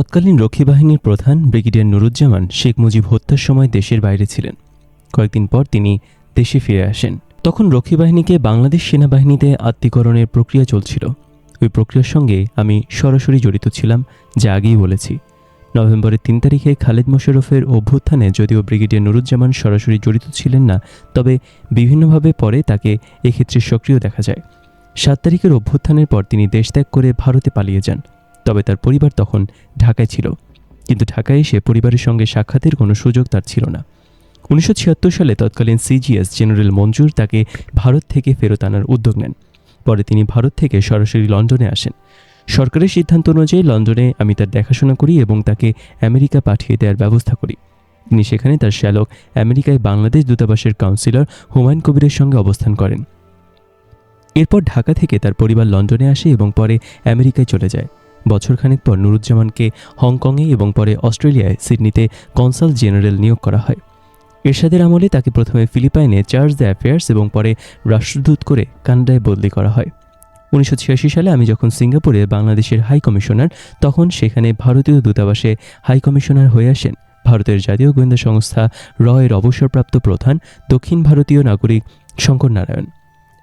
তৎকালীন রক্ষী বাহিনীর প্রধান ব্রিগেডিয়ার নুরুজ্জামান শেখ মুজিব হত্যার সময় দেশের বাইরে ছিলেন। কয়েকদিন পর তিনি দেশে ফিরে আসেন। তখন রক্ষী বাহিনীকে বাংলাদেশ সেনাবাহিনীতে আত্মীকরণের প্রক্রিয়া চলছিল। ওই প্রক্রিয়ার সঙ্গে আমি সরাসরি জড়িত ছিলাম, যা আগেই বলেছি। নভেম্বরের তিন তারিখে খালেদ মোশারফের অভ্যুত্থানে যদিও ব্রিগেডিয়ার নুরুজ্জামান সরাসরি জড়িত ছিলেন না, তবে বিভিন্নভাবে পরে তাকে এক্ষেত্রে সক্রিয় দেখা যায়। সাত তারিখের অভ্যুত্থানের পর তিনি দেশ ত্যাগ করে ভারতে পালিয়ে যান। তবে তার পরিবার তখন ঢাকায় ছিল। কিন্তু ঢাকায় এসে পরিবারের সঙ্গে সাক্ষাতের কোনো সুযোগ তার ছিল না। উনিশশো ছিয়াত্তর সালে তৎকালীন সিজিএস জেনারেল মঞ্জুর তাকে ভারত থেকে ফেরত আনার উদ্যোগ নেন। পরে তিনি ভারত থেকে সরাসরি লন্ডনে আসেন। সরকারের সিদ্ধান্ত অনুযায়ী লন্ডনে আমি তার দেখাশোনা করি এবং তাকে আমেরিকা পাঠিয়ে দেওয়ার ব্যবস্থা করি। তিনি সেখানে তার শ্যালক, আমেরিকায় বাংলাদেশ দূতাবাসের কাউন্সিলর হুমায়ুন কবিরের সঙ্গে অবস্থান করেন। এরপর ঢাকা থেকে তার পরিবার লন্ডনে আসে এবং পরে আমেরিকায় চলে যায়। বছরখানেক পর নুরুজ্জামানকে হংকংয়ে এবং পরে অস্ট্রেলিয়ায় সিডনিতে কনসাল জেনারেল নিয়োগ করা হয়। এরশাদের আমলে তাকে প্রথমে ফিলিপাইনে চার্জ দ্য অ্যাফেয়ার্স এবং পরে রাষ্ট্রদূত করে কানাডায় বদলি করা হয়। উনিশশো ছিয়াশি সালে আমি যখন সিঙ্গাপুরে বাংলাদেশের হাই কমিশনার, তখন সেখানে ভারতীয় দূতাবাসে হাই কমিশনার হয়ে আসেন। ভারতের জাতীয় গোয়েন্দা সংস্থা র এর অবসরপ্রাপ্ত প্রধান, দক্ষিণ ভারতীয় নাগরিক শঙ্কর নারায়ণ।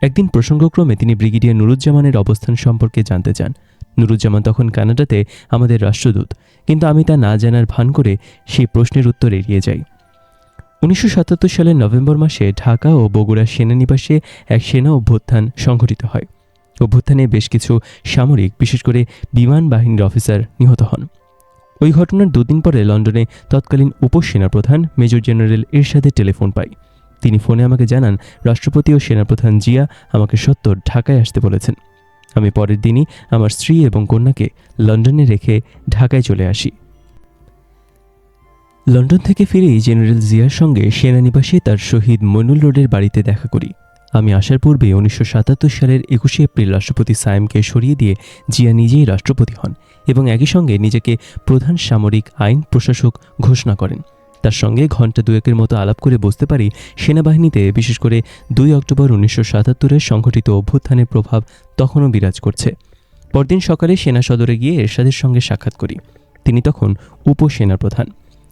একদিন প্রসঙ্গক্রমে তিনি ব্রিগেডিয়ার নুরুজ্জামানের অবস্থান সম্পর্কে জানতে চান। নুরুজ্জামান তখন কানাডাতে আমাদের রাষ্ট্রদূত। কিন্তু আমি তা না জানার ভান করে সেই প্রশ্নের উত্তর এড়িয়ে যাই। উনিশশো সাতাত্তর সালের নভেম্বর মাসে ঢাকা ও বগুড়া সেনানিবাসে এক সেনা অভ্যুত্থান সংঘটিত হয়। অভ্যুত্থানে বেশ কিছু সামরিক, বিশেষ করে বিমান বাহিনীর অফিসার নিহত হন। ওই ঘটনার দুদিন পরে লন্ডনে তৎকালীন উপসেনাপ্রধান মেজর জেনারেল এরশাদের টেলিফোন পাই। তিনি ফোনে আমাকে জানান, রাষ্ট্রপতি ও সেনাপ্রধান জিয়া আমাকে সত্তর ঢাকায় আসতে বলেছেন। আমি পরের দিনই আমার স্ত্রী এবং কন্যাকে লন্ডনে রেখে ঢাকায় চলে আসি। লন্ডন থেকে ফিরেই জেনারেল জিয়ার সঙ্গে সেনানিবাসে তার শহীদ মইনুল রোডের বাড়িতে দেখা করি। আমি আসার পূর্বে উনিশশো সাতাত্তর সালের একুশে এপ্রিল রাষ্ট্রপতি সায়েমকে সরিয়ে দিয়ে জিয়া নিজেই রাষ্ট্রপতি হন এবং একই সঙ্গে নিজেকে প্রধান সামরিক আইন প্রশাসক ঘোষণা করেন। তার সঙ্গে ঘণ্টা দুয়েকের মতো আলাপ করে বুঝতে পারি সেনাবাহিনীতে, বিশেষ করে দুই অক্টোবর উনিশশো সাতাত্তরের সংঘটিত অভ্যুত্থানের প্রভাব তখনও বিরাজ করছে। পরদিন সকালে সেনা সদরে গিয়ে এরশাদের সঙ্গে সাক্ষাৎ করি। তিনি তখন উপসেনা প্রধান।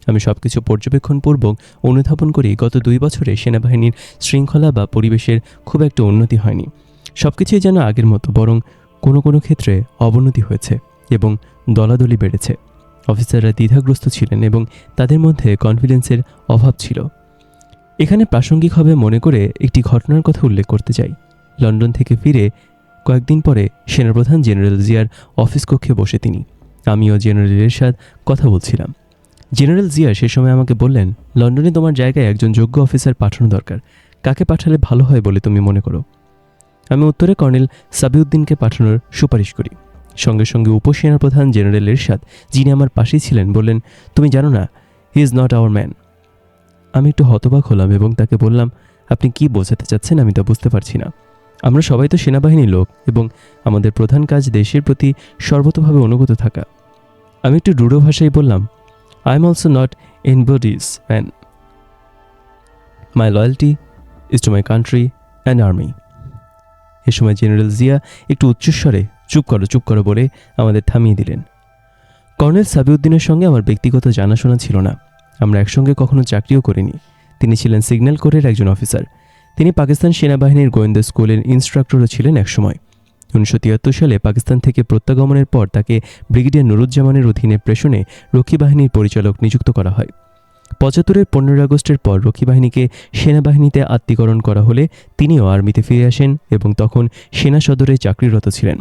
আমি সবকিছু পর্যবেক্ষণপূর্বক অনুধাবন করি, গত দুই বছরে সেনাবাহিনীর শৃঙ্খলা বা পরিবেশের খুব একটা উন্নতি হয়নি। সব কিছুই যেন আগের মতো, বরং কোনো কোনো ক্ষেত্রে অবনতি হয়েছে এবং দলাদলি বেড়েছে। অফিসাররা দ্বিধাগ্রস্ত ছিলেন এবং তাদের মধ্যে কনফিডেন্সের অভাব ছিল। এখানে প্রাসঙ্গিকভাবে মনে করে একটি ঘটনার কথা উল্লেখ করতে চাই। লন্ডন থেকে ফিরে কয়েকদিন পরে সেনাপ্রধান জেনারেল জিয়ার অফিস কক্ষে বসে তিনি। আমিও জেনারেল এরশাদ কথা বলছিলাম। জেনারেল জিয়া সে সময় আমাকে বললেন, লন্ডনে তোমার জায়গায় একজন যোগ্য অফিসার পাঠানো দরকার। কাকে পাঠালে ভালো হয় বলে তুমি মনে করো? আমি উত্তরে কর্নেল সাবিউদ্দিনকে পাঠানোর সুপারিশ করি। সঙ্গে সঙ্গে উপসেনাপ্রধান জেনারেল এরশাদ, যিনি আমার পাশেই ছিলেন, বললেন, তুমি জানো না he is not our man আমি একটু হতবাক হলাম এবং তাকে বললাম, আপনি কি বোঝাতে চাচ্ছেন আমি তা বুঝতে পারছি না। আমরা সবাই তো সেনাবাহিনীর লোক এবং আমাদের প্রধান কাজ দেশের প্রতি সর্বতভাবে অনুগত থাকা। আমি একটু রূঢ় ভাষায় বললাম I am also not anybody's man my loyalty is to my country and army এ সময় জেনারেল জিয়া একটু উচ্চস্বরে চুপ করো চুপ করো বলে আমাদের থামিয়ে দিলেন। কর্নেল সাবিউদ্দিনের সঙ্গে আমার ব্যক্তিগত জানাশোনা ছিল না। আমরা একসঙ্গে কখনো চাকরিও করিনি। তিনি ছিলেন সিগন্যাল কোরের একজন অফিসার। তিনি পাকিস্তান সেনাবাহিনীর গোয়েন্দা স্কুলের ইনস্ট্রাক্টরও ছিলেন একসময়। উনিশশো তিয়াত্তর সালে পাকিস্তান থেকে প্রত্যাগমনের পর তাকে ব্রিগেডিয়ার নুরুজ্জামানের অধীনে প্রেষণে রক্ষী বাহিনীর পরিচালক নিযুক্ত করা হয়। পঁচাত্তরের পনেরোই আগস্টের পর রক্ষী বাহিনীকে সেনাবাহিনীতে আত্মীকরণ করা হলে তিনিও আর্মিতে ফিরে আসেন এবং তখন সেনা সদরে চাকরিরত ছিলেন।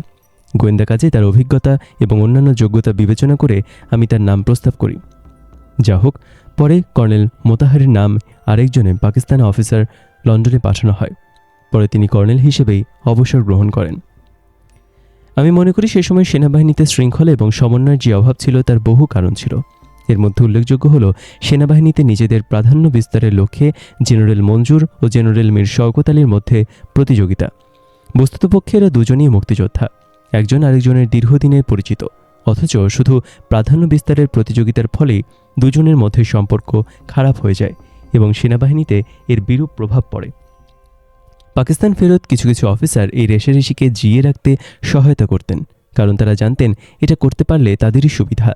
গোয়েন্দা কাজে তার অভিজ্ঞতা এবং অন্যান্য যোগ্যতা বিবেচনা করে আমি তার নাম প্রস্তাব করি। যা হোক, পরে কর্নেল মোতাহারের নাম আরেকজনে পাকিস্তানি অফিসার লন্ডনে পাঠানো হয়। পরে তিনি কর্নেল হিসেবেই অবসর গ্রহণ করেন। আমি মনে করি সে সময় সেনাবাহিনীতে শৃঙ্খলা এবং সমন্বয়ের যে অভাব ছিল তার বহু কারণ ছিল। এর মধ্যে উল্লেখযোগ্য হল, সেনাবাহিনীতে নিজেদের প্রাধান্য বিস্তারের লক্ষ্যে জেনারেল মঞ্জুর ও জেনারেল মীর শওকত আলীর মধ্যে প্রতিযোগিতা। বস্তুতপক্ষে এরা দুজনই মুক্তিযোদ্ধা। একজন আরেকজনের দীর্ঘদিনের পরিচিত। অথচ শুধু প্রাধান্য বিস্তারের প্রতিযোগিতার ফলেই দুজনের মধ্যে সম্পর্ক খারাপ হয়ে যায় এবং সেনাবাহিনীতে এর বিরূপ প্রভাব পড়ে। পাকিস্তান ফেরত কিছু কিছু অফিসার এই রেশারেশিকে জিয়ে রাখতে সহায়তা করতেন, কারণ তারা জানতেন এটা করতে পারলে তাদেরই সুবিধা।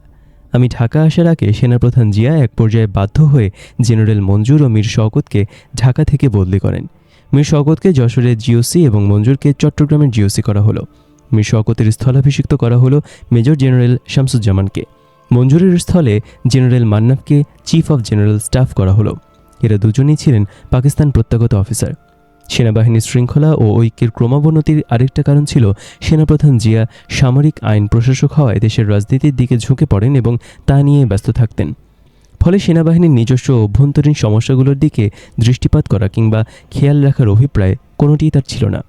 আমি ঢাকা আসার আগে সেনাপ্রধান জিয়া এক পর্যায়ে বাধ্য হয়ে জেনারেল মঞ্জুর ও মীর শওকতকে ঢাকা থেকে বদলি করেন। মীর শওকতকে যশোরের জিওসি এবং মঞ্জুরকে চট্টগ্রামের জিওসি করা হলো। মীর শওকতের স্থলাভিষিক্ত করা হলো মেজর জেনারেল শামসুজ্জামানকে। মঞ্জুরের স্থলে জেনারেল মান্নাফকে চিফ অফ জেনারেল স্টাফ করা হলো। এরা দুজনেই ছিলেন পাকিস্তান প্রত্যাগত অফিসার। সেনাবাহিনীর শৃঙ্খলা ও ঐক্যের ক্রমাবনতির আরেকটা কারণ ছিল সেনাপ্রধান জিয়া সামরিক আইন প্রশাসক হওয়ায় দেশের রাজনীতির দিকে ঝুঁকে পড়েন এবং তা নিয়ে ব্যস্ত থাকতেন। ফলে সেনাবাহিনীর নিজস্ব অভ্যন্তরীণ সমস্যাগুলোর দিকে দৃষ্টিপাত করা কিংবা খেয়াল রাখার অভিপ্রায় কোনোটিই তার ছিল না।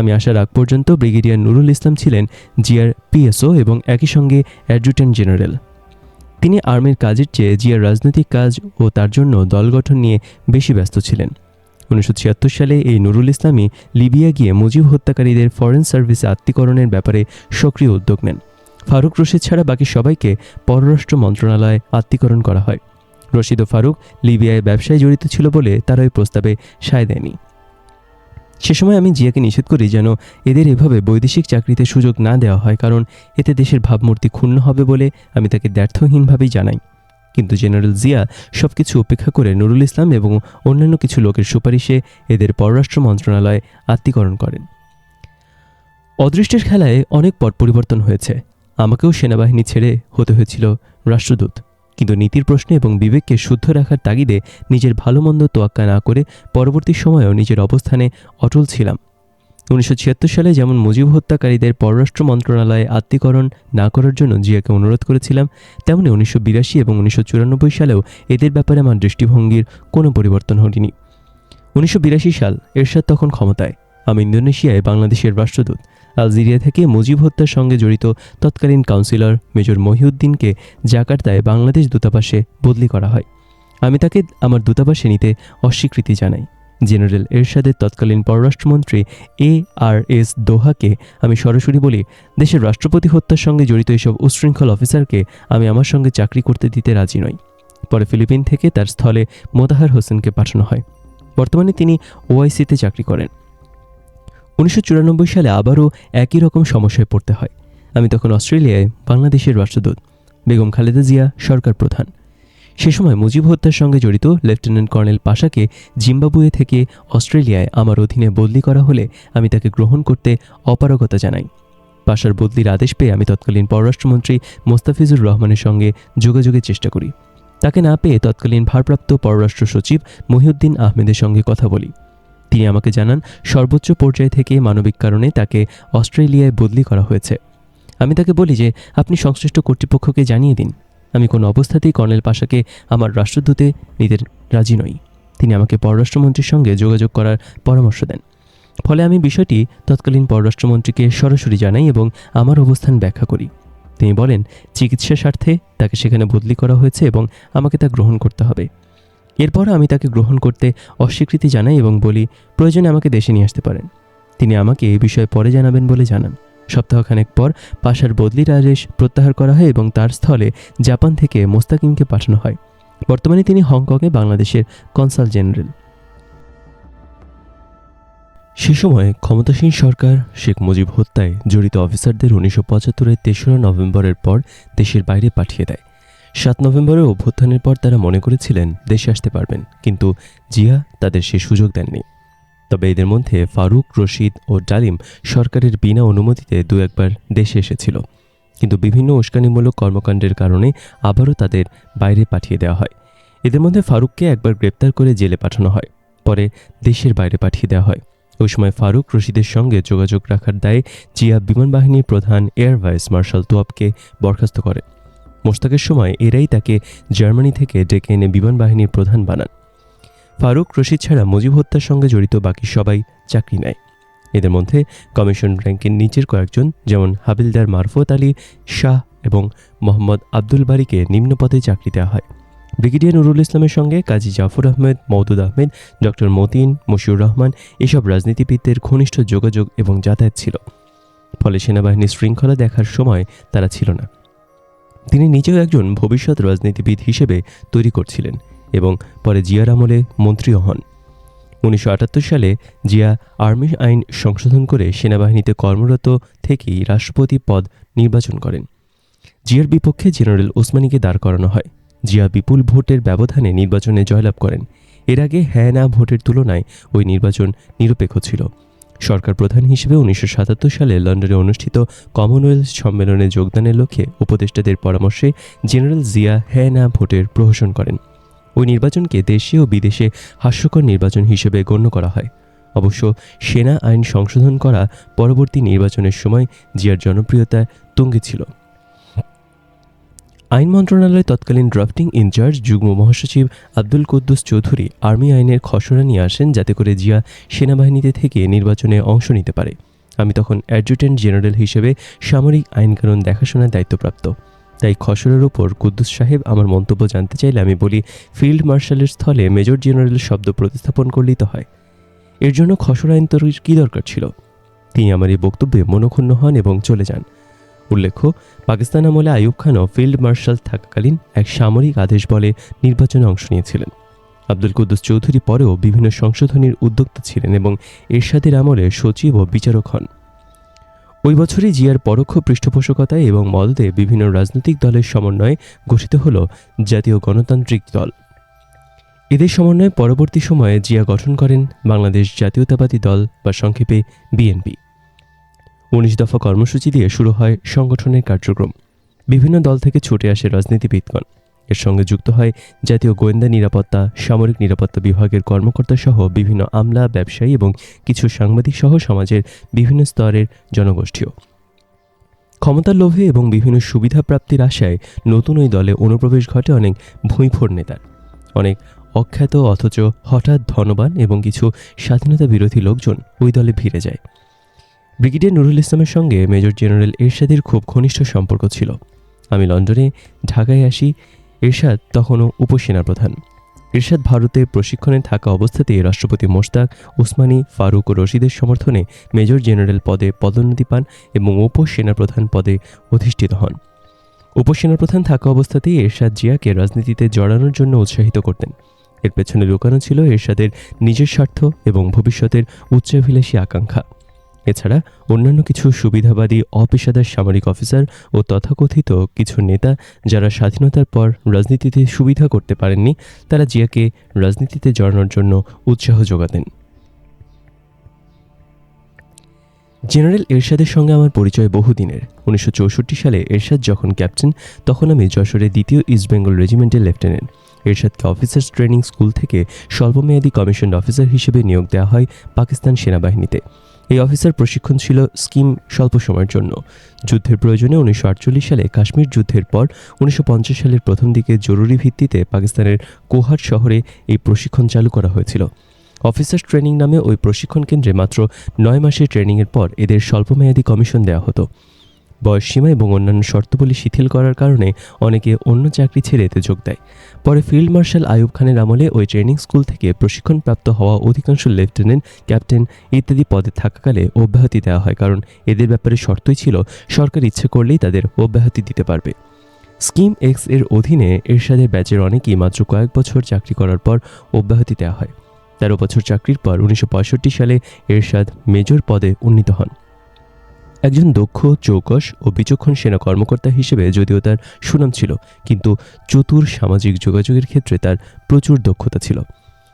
আমি আসার আগ পর্যন্ত ব্রিগেডিয়ার নুরুল ইসলাম ছিলেন জিয়ার পিএসও এবং একই সঙ্গে অ্যাডজুটেন্ট জেনারেল। তিনি আর্মির কাজের চেয়ে জিয়ার রাজনৈতিক কাজ ও তার জন্য দল গঠন নিয়ে বেশি ব্যস্ত ছিলেন। উনিশশো ছিয়াত্তর সালে এই নুরুল ইসলামী লিবিয়া গিয়ে মুজিব হত্যাকারীদের ফরেন সার্ভিসে আত্মীকরণের ব্যাপারে সক্রিয় উদ্যোগ নেন। ফারুক রশিদ ছাড়া বাকি সবাইকে পররাষ্ট্র মন্ত্রণালয়ে আত্মীকরণ করা হয়। রশিদ ও ফারুক লিবিয়ায় ব্যবসায় জড়িত ছিল বলে তারা ওই প্রস্তাবে সায় দেয়নি। সে সময় আমি জিয়াকে নিষেধ করি যেন এদের এভাবে বৈদেশিক চাকরিতে সুযোগ না দেওয়া হয়, কারণ এতে দেশের ভাবমূর্তি ক্ষুণ্ণ হবে বলে আমি তাকে ব্যর্থহীনভাবেই জানাই। কিন্তু জেনারেল জিয়া সব কিছু উপেক্ষা করে নুরুল ইসলাম এবং অন্যান্য কিছু লোকের সুপারিশে এদের পররাষ্ট্র মন্ত্রণালয়ে আত্মীকরণ করেন। অদৃষ্টের খেলায় অনেক পট পরিবর্তন হয়েছে। আমাকেও সেনাবাহিনী ছেড়ে হতে হয়েছিল রাষ্ট্রদূত। কিন্তু নীতির প্রশ্নে এবং বিবেককে শুদ্ধ রাখার তাগিদে নিজের ভালো মন্দ তোয়াক্কা না করে পরবর্তী সময়েও নিজের অবস্থানে অটল ছিলাম। উনিশশো ছিয়াত্তর সালে যেমন মুজিব হত্যাকারীদের পররাষ্ট্র মন্ত্রণালয়ে আত্মীকরণ না করার জন্য জিয়াকে অনুরোধ করেছিলাম, তেমনি উনিশশো বিরাশি এবং উনিশশো চুরানব্বই সালেও এদের ব্যাপারে আমার দৃষ্টিভঙ্গির কোনো পরিবর্তন হয়নি উনিশশো বিরাশি সাল এরশাদ তখন ক্ষমতায়। আমি ইন্দোনেশিয়ায় বাংলাদেশের রাষ্ট্রদূত। আলজেরিয়া থেকে মুজিব হত্যার সঙ্গে জড়িত তৎকালীন কাউন্সিলর মেজর মহিউদ্দিনকে জাকার্তায় বাংলাদেশ দূতাবাসে বদলি করা হয়। আমি তাকে আমার দূতাবাসে নিতে অস্বীকৃতি জানাই। জেনারেল এরশাদের তৎকালীন পররাষ্ট্রমন্ত্রী এ আর এস দোহাকে আমি সরাসরি বলি, দেশের রাষ্ট্রপতি হত্যার সঙ্গে জড়িত এসব উশৃঙ্খল অফিসারকে আমি আমার সঙ্গে চাকরি করতে দিতে রাজি নই। পরে ফিলিপিন থেকে তার স্থলে মোতাহার হোসেনকে পাঠানো হয়। বর্তমানে তিনি ওআইসিতে চাকরি করেন। উনিশশো চুরানব্বই সালে আবারও একই রকম সমস্যায় পড়তে হয়। আমি তখন অস্ট্রেলিয়ায় বাংলাদেশের রাষ্ট্রদূত বেগম খালেদা জিয়া সরকার প্রধান। সে সময় মুজিব হত্যার সঙ্গে জড়িত লেফটেন্যান্ট কর্নেল পাশাকে জিম্বাবুয়ে থেকে অস্ট্রেলিয়ায় আমার অধীনে বদলি করা হলে আমি তাকে গ্রহণ করতে অপারগতা জানাই। পাশার বদলির আদেশ পেয়ে আমি তৎকালীন পররাষ্ট্রমন্ত্রী মোস্তাফিজুর রহমানের সঙ্গে যোগাযোগের চেষ্টা করি। তাকে না পেয়ে তৎকালীন ভারপ্রাপ্ত পররাষ্ট্র সচিব মহিউদ্দিন আহমেদের সঙ্গে কথা বলি। তিনি আমাকে জানান, সর্বোচ্চ পর্যায় থেকে মানবিক কারণে তাকে অস্ট্রেলিয়ায় বদলি করা হয়েছে। আমি তাকে বলি যে, আপনি সংশ্লিষ্ট কর্তৃপক্ষকে জানিয়ে দিন। আমি কোনো অবস্থাতেই কর্নেল পাশাকে আমার রাষ্ট্রদূতে নিতে রাজি নই। তিনি আমাকে পররাষ্ট্রমন্ত্রীর সঙ্গে যোগাযোগ করার পরামর্শ দেন। ফলে আমি বিষয়টি তৎকালীন পররাষ্ট্রমন্ত্রীকে সরাসরি জানাই এবং আমার অবস্থান ব্যাখ্যা করি। তিনি বলেন, চিকিৎসা স্বার্থে তাকে সেখানে বদলি করা হয়েছে এবং আমাকে তা গ্রহণ করতে হবে। এরপর আমি তাকে গ্রহণ করতে অস্বীকৃতি জানাই এবং বলি, প্রয়োজনে আমাকে দেশে নিয়ে আসতে পারেন। তিনি আমাকে এই বিষয়ে পরে জানাবেন বলে জানান। সপ্তাহখানেক পর পাশার বদলির আদেশ প্রত্যাহার করা হয় এবং তার স্থলে জাপান থেকে মোস্তাকিমকে পাঠানো হয়। বর্তমানে তিনি হংকংয়ে বাংলাদেশের কনসাল জেনারেল। সে সময় ক্ষমতাসীন সরকার শেখ মুজিব হত্যায় জড়িত অফিসারদের উনিশশো পঁচাত্তরের তেসরা নভেম্বরের পর দেশের বাইরে পাঠিয়ে দেয়। সাত নভেম্বরের অভ্যুত্থানের পর তারা মনে করেছিলেন দেশে আসতে পারবেন, কিন্তু জিয়া তাদের সে সুযোগ দেননি। তবে এদের মধ্যে ফারুক, রশিদ ও ডালিম সরকারের বিনা অনুমতিতে দু একবার দেশে এসেছিল। কিন্তু বিভিন্ন উস্কানিমূলক কর্মকাণ্ডের কারণে আবারও তাদের বাইরে পাঠিয়ে দেওয়া হয়। এদের মধ্যে ফারুককে একবার গ্রেপ্তার করে জেলে পাঠানো হয়, পরে দেশের বাইরে পাঠিয়ে দেওয়া হয়। ওই সময় ফারুক, রশিদের সঙ্গে যোগাযোগ রাখার দায়ে জিয়া বিমান বাহিনীর প্রধান এয়ার ভাইস মার্শাল তোয়াবকে বরখাস্ত করে মোস্তাকের সময় এরাই তাকে জার্মানি থেকে ডেকে এনে বিমান বাহিনীর প্রধান বানান। ফারুক রশিদ ছাড়া মুজিব হত্যার সঙ্গে জড়িত বাকি সবাই চাকরি নেয়। এদের মধ্যে কমিশন র্যাঙ্কের নিচের কয়েকজন, যেমন হাবিলদার মারফত আলী, শাহ এবং মোহাম্মদ আব্দুল বারিকে নিম্ন পদে চাকরি দেওয়া হয়। ব্রিগেডিয়ার নুরুল ইসলামের সঙ্গে কাজী জাফর আহমেদ, মওদুদ আহমেদ, ডক্টর মতিন, মশিউর রহমান এসব রাজনীতিবিদদের ঘনিষ্ঠ যোগাযোগ এবং যাতায়াত ছিল। ফলে সেনাবাহিনীর শৃঙ্খলা দেখার সময় তারা ছিল না। তিনি নিজেও একজন ভবিষ্যৎ রাজনীতিবিদ হিসেবে তৈরি করছিলেন এবং পরে জিয়ার আমলে মন্ত্রীও হন। উনিশশো আটাত্তর সালে জিয়া আর্মি আইন সংশোধন করে সেনাবাহিনীতে কর্মরত থেকেই রাষ্ট্রপতি পদ নির্বাচন করেন। জিয়ার বিপক্ষে জেনারেল ওসমানীকে দাঁড় করানো হয়। জিয়া বিপুল ভোটের ব্যবধানে নির্বাচনে জয়লাভ করেন। এর আগে হ্যাঁ না ভোটের তুলনায় ওই নির্বাচন নিরপেক্ষ ছিল। সরকার প্রধান হিসেবে উনিশশো সাতাত্তর সালে লন্ডনে অনুষ্ঠিত কমনওয়েলথ সম্মেলনে যোগদানের লক্ষ্যে উপদেষ্টাদের পরামর্শে জেনারেল জিয়া হ্যাঁ না ভোটের প্রহসন করেন। ওই নির্বাচনকে দেশে ও বিদেশে হাস্যকর নির্বাচন হিসেবে গণ্য করা হয়। অবশ্য সেনা আইন সংশোধন করা পরবর্তী নির্বাচনের সময় জিয়ার জনপ্রিয়তায় তুঙ্গে ছিল। আইন মন্ত্রণালয়ের তৎকালীন ড্রাফটিং ইনচার্জ যুগ্ম মহাসচিব আব্দুল কুদ্দুস চৌধুরী আর্মি আইনের খসড়া নিয়ে আসেন যাতে করে জিয়া সেনাবাহিনীতে থেকে নির্বাচনে অংশ নিতে পারে। আমি তখন অ্যাডজুটেন্ট জেনারেল হিসেবে সামরিক আইনকানুন দেখাশোনার দায়িত্বপ্রাপ্ত। তাই খসড়ার ওপর কুদ্দুস সাহেব আমার মন্তব্য জানতে চাইলে আমি বলি, ফিল্ড মার্শালের স্থলে মেজর জেনারেল শব্দ প্রতিস্থাপন করলেই তো হয়। এর জন্য খসড়া আইন তৈরির কী দরকার ছিল? তিনি আমার এই বক্তব্যে মনক্ষুণ্ণ হন এবং চলে যান। উল্লেখ্য, পাকিস্তান আমলে আইয়ুব খানও ফিল্ড মার্শাল থাকাকালীন এক সামরিক আদেশ বলে নির্বাচনে অংশ নিয়েছিলেন। আব্দুল কুদ্দুস চৌধুরী পরেও বিভিন্ন সংশোধনীর উদ্যোক্তা ছিলেন এবং এরশাদের আমলে সচিব ও বিচারক হন। ওই বছরই জিয়ার পরোক্ষ পৃষ্ঠপোষকতায় এবং মদদে বিভিন্ন রাজনৈতিক দলের সমন্বয়ে গঠিত হল জাতীয় গণতান্ত্রিক দল। এদের সমন্বয়ে পরবর্তী সময়ে জিয়া গঠন করেন বাংলাদেশ জাতীয়তাবাদী দল বা সংক্ষেপে বিএনপি। উনিশ দফা কর্মসূচি দিয়ে শুরু হয় সংগঠনের কার্যক্রম। বিভিন্ন দল থেকে ছুটে আসে রাজনীতিবিদগণ। এর সঙ্গে যুক্ত হয় জাতীয় গোয়েন্দা নিরাপত্তা, সামরিক নিরাপত্তা বিভাগের কর্মকর্তা সহ বিভিন্ন আমলা, ব্যবসায়ী এবং কিছু সাংবাদিক সহ সমাজের বিভিন্ন স্তরের জনগোষ্ঠীও। ক্ষমতার লোভে এবং বিভিন্ন সুবিধা প্রাপ্তির আশায় নতুন ওই দলে অনুপ্রবেশ ঘটে অনেক ভুঁইফোড় নেতার। অনেক অখ্যাত অথচ হঠাৎ ধনবান এবং কিছু স্বাধীনতা বিরোধী লোকজন ওই দলে ভিড়ে যায়। ব্রিগেডিয়ার নুরুল ইসলামের সঙ্গে মেজর জেনারেল এরশাদের খুব ঘনিষ্ঠ সম্পর্ক ছিল। আমি লন্ডনে, ঢাকায় আসি, এরশাদ তখনও উপসেনাপ্রধান। এরশাদ ভারতে প্রশিক্ষণে থাকা অবস্থাতেই রাষ্ট্রপতি মোশতাক ওসমানী, ফারুক ও রশিদের সমর্থনে মেজর জেনারেল পদে পদোন্নতি পান এবং উপসেনাপ্রধান পদে অধিষ্ঠিত হন। উপসেনাপ্রধান থাকা অবস্থাতেই এরশাদ জিয়াকে রাজনীতিতে জড়ানোর জন্য উৎসাহিত করতেন। এর পেছনে লুকানো ছিল এরশাদের নিজের স্বার্থ এবং ভবিষ্যতের উচ্চাভিলাষী আকাঙ্ক্ষা। এছাড়া অন্যান্য কিছু সুবিধাবাদী অপেশাদার সামরিক অফিসার ও তথাকথিত কিছু নেতা যারা স্বাধীনতার পর রাজনীতিতে সুবিধা করতে পারেননি, তারা জিয়াকে রাজনীতিতে জড়ানোর জন্য উৎসাহ যোগাতেন। জেনারেল এরশাদের সঙ্গে আমার পরিচয় বহুদিনের। উনিশশো চৌষট্টি সালে এরশাদ যখন ক্যাপ্টেন, তখন আমি যশোরের দ্বিতীয় ইস্টবেঙ্গল রেজিমেন্টের লেফটেন্যান্ট। এরশাদকে অফিসার্স ট্রেনিং স্কুল থেকে স্বল্পমেয়াদী কমিশন অফিসার হিসেবে নিয়োগ দেওয়া হয় পাকিস্তান সেনাবাহিনীতে। এই অফিসার প্রশিক্ষণ ছিল স্কিম স্বল্প সময়ের জন্য। যুদ্ধের প্রয়োজনে উনিশশো আটচল্লিশ সালে কাশ্মীর যুদ্ধের পর উনিশশো পঞ্চাশ সালের প্রথম দিকে জরুরি ভিত্তিতে পাকিস্তানের কোহাট শহরে এই প্রশিক্ষণ চালু করা হয়েছিল। অফিসার ট্রেনিং নামে ওই প্রশিক্ষণ কেন্দ্রে মাত্র নয় মাসের ট্রেনিংয়ের পর এদের স্বল্পমেয়াদী কমিশন দেওয়া হতো। বয়সসীমা এবং অন্যান্য শর্তাবলী শিথিল করার কারণে অনেকে অন্য চাকরি ছেড়ে এতে যোগ দেয়। পরে ফিল্ড মার্শাল আয়ুব খানের আমলে ওই ট্রেনিং স্কুল থেকে প্রশিক্ষণপ্রাপ্ত হওয়া অধিকাংশ লেফটেন্যান্ট, ক্যাপ্টেন ইত্যাদি পদে থাকাকালে অব্যাহতি দেওয়া হয় কারণ এদের ব্যাপারে শর্তই ছিল সরকার ইচ্ছে করলেই তাদের অব্যাহতি দিতে পারবে। স্কিম এক্সের অধীনে এরশাদের ব্যাচের অনেকেই মাত্র কয়েক বছর চাকরি করার পর অব্যাহতি দেওয়া হয়। তেরো বছর চাকরির পর উনিশশো পঁয়ষট্টি সালে এরশাদ মেজর পদে উন্নীত হন। একজন দক্ষ, চৌকস ও বিচক্ষণ সেনা কর্মকর্তা হিসেবে যদিও তার সুনাম ছিল, কিন্তু চতুর সামাজিক যোগাযোগের ক্ষেত্রে তার প্রচুর দক্ষতা ছিল।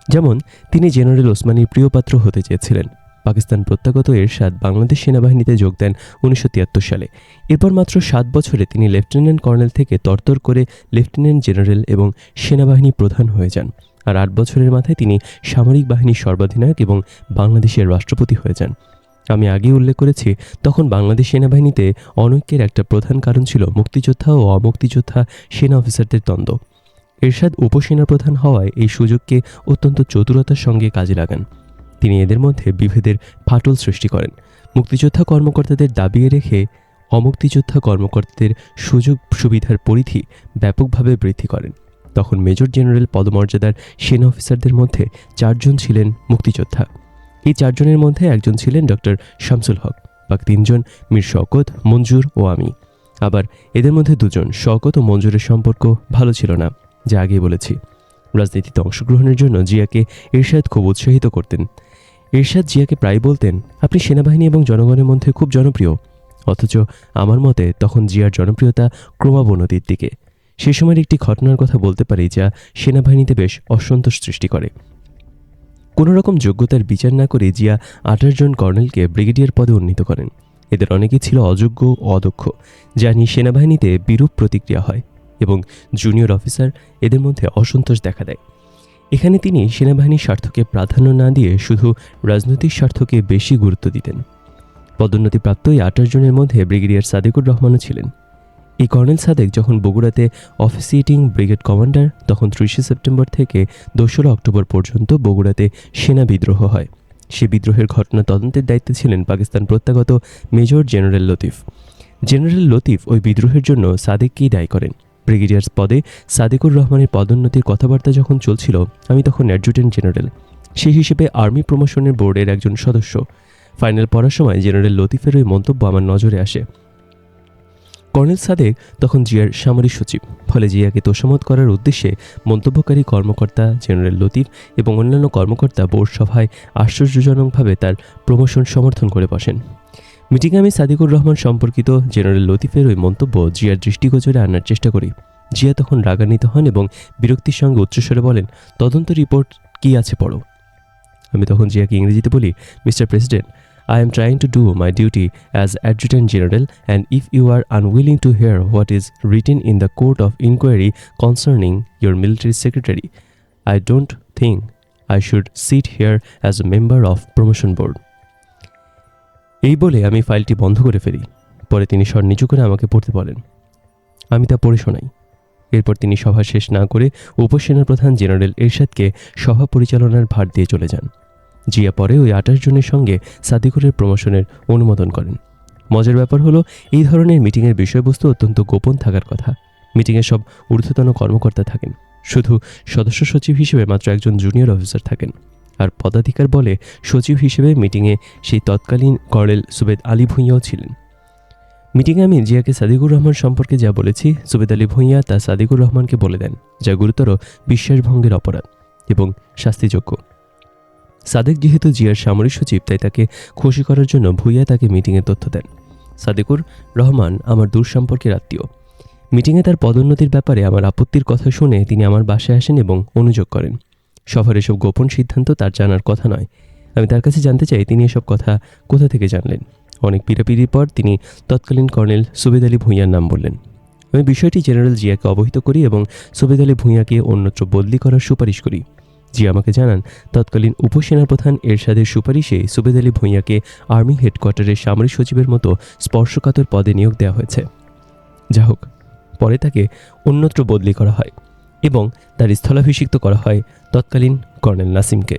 যেমন, তিনি জেনারেল ওসমানীর প্রিয়পাত্র হতে চেয়েছিলেন। পাকিস্তান প্রত্যাগত এরশাদ বাংলাদেশ সেনাবাহিনীতে যোগ দেন উনিশশো তিয়াত্তর সালে। এরপর মাত্র সাত বছরে তিনি লেফটেন্যান্ট কর্নেল থেকে তরতর করে লেফটেন্যান্ট জেনারেল এবং সেনাবাহিনী প্রধান হয়ে যান। আর আট বছরের মাথায় তিনি সামরিক বাহিনীর সর্বাধিনায়ক এবং বাংলাদেশের রাষ্ট্রপতি হয়ে যান। আমি আগে উল্লেখ করেছি, তখন বাংলাদেশ সেনাবাহিনীতে অনৈক্যের একটা প্রধান কারণ ছিল মুক্তিযোদ্ধা ও অমুক্তিযোদ্ধা সেনা অফিসারদের দ্বন্দ্ব। এরশাদ উপসেনা প্রধান হওয়ায় এই সুযোগকে অত্যন্ত চতুরতার সঙ্গে কাজে লাগান। তিনি এদের মধ্যে বিভেদের ফাটল সৃষ্টি করেন। মুক্তিযোদ্ধা কর্মকর্তাদের দাবিয়ে রেখে অমুক্তিযোদ্ধা কর্মকর্তাদের সুযোগ সুবিধার পরিধি ব্যাপকভাবে বৃদ্ধি করেন। তখন মেজর জেনারেল পদমর্যাদার সেনা অফিসারদের মধ্যে চারজন ছিলেন মুক্তিযোদ্ধা। এই চারজনের মধ্যে একজন ছিলেন ডক্টর শামসুল হক, বাকি তিনজন মীর শওকত, মঞ্জুর ও আমি। আবার এদের মধ্যে দুজন শওকত ও মঞ্জুরের সম্পর্ক ভালো ছিল না, যা আগেই বলেছি। রাজনীতিতে অংশগ্রহণের জন্য জিয়াকে এরশাদ খুব উৎসাহিত করতেন। এরশাদ জিয়াকে প্রায় বলতেন, আপনি সেনাবাহিনী এবং জনগণের মধ্যে খুব জনপ্রিয়। অথচ আমার মতে তখন জিয়ার জনপ্রিয়তা ক্রমাবনতির দিকে। সে সময়ের একটি ঘটনার কথা বলতে পারি যা সেনাবাহিনীতে বেশ অসন্তোষ সৃষ্টি করে। কোনো রকম যোগ্যতার বিচার না করে জিয়া আঠাশ জন কর্নেলকে ব্রিগেডিয়ার পদে উন্নীত করেন। এদের অনেকেই ছিল অযোগ্য অদক্ষ, যা নিয়ে সেনাবাহিনীতে বিরূপ প্রতিক্রিয়া হয় এবং জুনিয়র অফিসার এদের মধ্যে অসন্তোষ দেখা দেয়। এখানে তিনি সেনাবাহিনীর স্বার্থকে প্রাধান্য না দিয়ে শুধু রাজনৈতিক স্বার্থকে বেশি গুরুত্ব দিতেন। পদোন্নতিপ্রাপ্ত এই আঠাশ জনের মধ্যে ব্রিগেডিয়ার সাদেকুর রহমানও ছিলেন। এই কর্নেল সাদেক যখন বগুড়াতে অফিসিয়েটিং ব্রিগেড কমান্ডার তখন ত্রিশে সেপ্টেম্বর থেকে দোসরা অক্টোবর পর্যন্ত বগুড়াতে সেনা বিদ্রোহ হয়। সে বিদ্রোহের ঘটনা তদন্তের দায়িত্বে ছিলেন Pakistan প্রত্যাগত major general Latif. General Latif ওই বিদ্রোহের জন্য সাদেককেই দায়ী করেন। ব্রিগেডিয়ার্স পদে সাদেকুর রহমানের পদোন্নতির কথাবার্তা যখন চলছিল, আমি তখন অ্যাডজুটেন্ট জেনারেল সেই হিসেবে আর্মি প্রমোশনের বোর্ডের একজন সদস্য। ফাইনাল পড়ার সময় জেনারেল লতিফের ওই মন্তব্য আমার নজরে আসে। কর্নেল সাদেক তখন জিয়ার সামরিক সচিব। ফলে জিয়াকে তোষামত করার উদ্দেশ্যে মন্তব্যকারী কর্মকর্তা জেনারেল লতিফ এবং অন্যান্য কর্মকর্তা বোর্ড সভায় আশ্চর্যজনকভাবে তার প্রমোশন সমর্থন করে বসেন। মিটিংয়ে আমি সাদিকুর রহমান সম্পর্কিত জেনারেল লতিফের ওই মন্তব্য জিয়ার দৃষ্টিগোচরে আনার চেষ্টা করি। জিয়া তখন রাগান্বিত হন এবং বিরক্তির সঙ্গে উচ্চস্বরে বলেন, তদন্ত রিপোর্ট কি আছে পড়ো? আমি তখন জিয়াকে ইংরেজিতে বলি, mister president I am trying to do my duty as Adjutant General, and if you are unwilling to hear what is written in the court of inquiry concerning your military secretary, I don't think I should sit here as a member of promotion board. এই বলে আমি ফাইলটি বন্ধ করে ফেলি পরে তিনি স্বর নিচু করে আমাকে পড়তে বলেন আমি তা পড়ে শোনাই এরপর তিনি সভা শেষ না করে উপসেনা প্রধান জেনারেল এরশাদকে সভা পরিচালনার ভার দিয়ে চলে যান জিয়া পরে ওই আঠাশ জনের সঙ্গে সাদিকুরের প্রমোশনের অনুমোদন করেন। মজার ব্যাপার হলো, এই ধরনের মিটিংয়ের বিষয়বস্তু অত্যন্ত গোপন থাকার কথা। মিটিংয়ে সব ঊর্ধ্বতন কর্মকর্তা থাকেন। শুধু সদস্য সচিব হিসেবে মাত্র একজন জুনিয়র অফিসার থাকেন। আর পদাধিকার বলে সচিব হিসেবে মিটিংয়ে সেই তৎকালীন কর্নেল সুবেদ আলী ভূঁইয়াও ছিলেন। মিটিংয়ে আমি জিয়াকে সাদিকুর রহমান সম্পর্কে যা বলেছি, সুবেদ আলী ভূঁইয়া তা সাদিকুর রহমানকে বলে দেন, যা গুরুতর বিশ্বাসভঙ্গের অপরাধ এবং শাস্তিযোগ্য। সাদেক যেহেতু জিয়ার সামরিক সচিব, তাই তাকে খুশি করার জন্য ভুইয়া তাকে মিটিংয়ে তথ্য দেন। সাদেকুর রহমান আমার দূর সম্পর্কের আত্মীয়। মিটিংয়ে তার পদোন্নতির ব্যাপারে আমার আপত্তির কথা শুনে তিনি আমার বাসায় আসেন এবং অনুযোগ করেন। সফর এসব গোপন সিদ্ধান্ত তার জানার কথা নয়। আমি তার কাছে জানতে চাই, তিনি এসব কথা কোথা থেকে জানলেন? অনেক পিড়াপিড়ির পর তিনি তৎকালীন কর্নেল সুবেদ আলী ভূঁইয়ার নাম বললেন। আমি বিষয়টি জেনারেল জিয়াকে অবহিত করি এবং সুবেদ আলী ভূঁইয়াকে অন্যত্র বদলি করার সুপারিশ করি। জি, আমাকে জানান। তৎকালীন উপসেনাপ্রধান এরশাদের সুপারিশে সুবেদ আলী ভূঁইয়াকে আর্মি হেডকোয়ার্টারের সামরিক সচিবের মতো স্পর্শকাতর পদে নিয়োগ দেওয়া হয়েছে। যা হোক, পরে তাকে অন্যত্র বদলি করা হয় এবং তার স্থলাভিষিক্ত করা হয় তৎকালীন কর্নেল নাসিমকে।